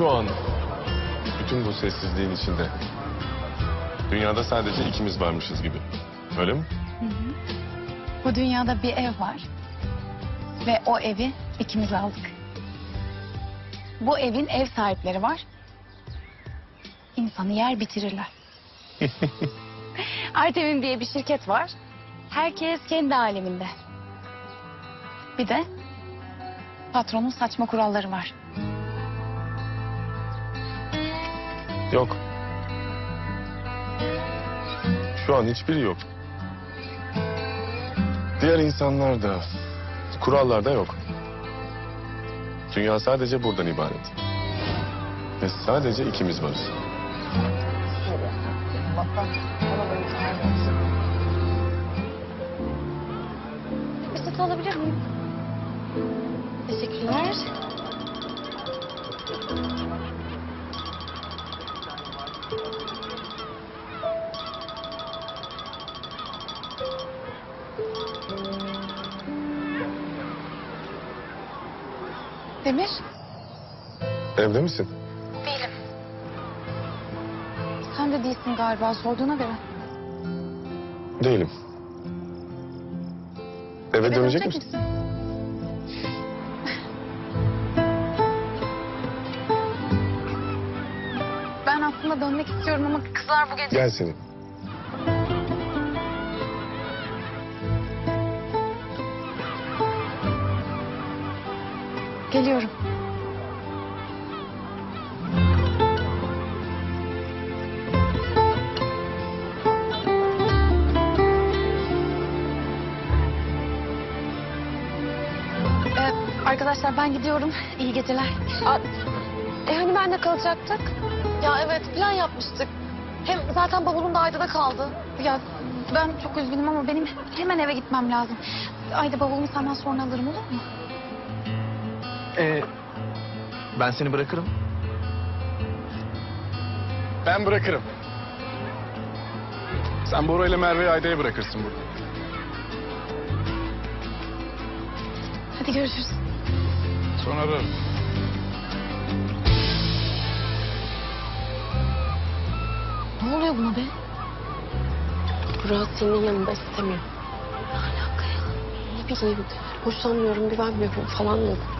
şu an bütün bu sessizliğin içinde dünyada sadece ikimiz varmışız gibi. Öyle mi? Bu dünyada bir ev var. Ve o evi ikimiz aldık. Bu evin ev sahipleri var. İnsanı yer bitirirler. Artemim diye bir şirket var. Herkes kendi aleminde. Bir de patronun saçma kuralları var. Yok. Şu an hiçbiri yok. Diğer insanlar da, kurallar da yok. Dünya sadece buradan ibaret. Ve sadece ikimiz varız. Süt alabilir miyim? Teşekkürler. Demir. Evde misin? Değilim. Sen de değilsin galiba sorduğuna göre. Değilim. Eve Eve dönecek misin? Ben aslında dönmek istiyorum ama kızlar bu gece... Gel senin. Geliyorum. Ee, arkadaşlar ben gidiyorum. İyi geceler. E hani ben de kalacaktık? Ya evet plan yapmıştık. Hem zaten bavulum da Ayda'da kaldı. Ya ben çok üzgünüm ama benim hemen eve gitmem lazım. Ayda bavulumu senden sonra alırım olur mu? Ee, ben seni bırakırım. Ben bırakırım. Sen Bora ile Merve'yi Ayda'ya bırakırsın burada. Hadi görüşürüz. Sonra ararım. Ne oluyor buna be? Burak senin yanında istemiyor. Ne alaka ya? Ne bileyim. Hoşlanmıyorum, güvenmiyorum falan dedi.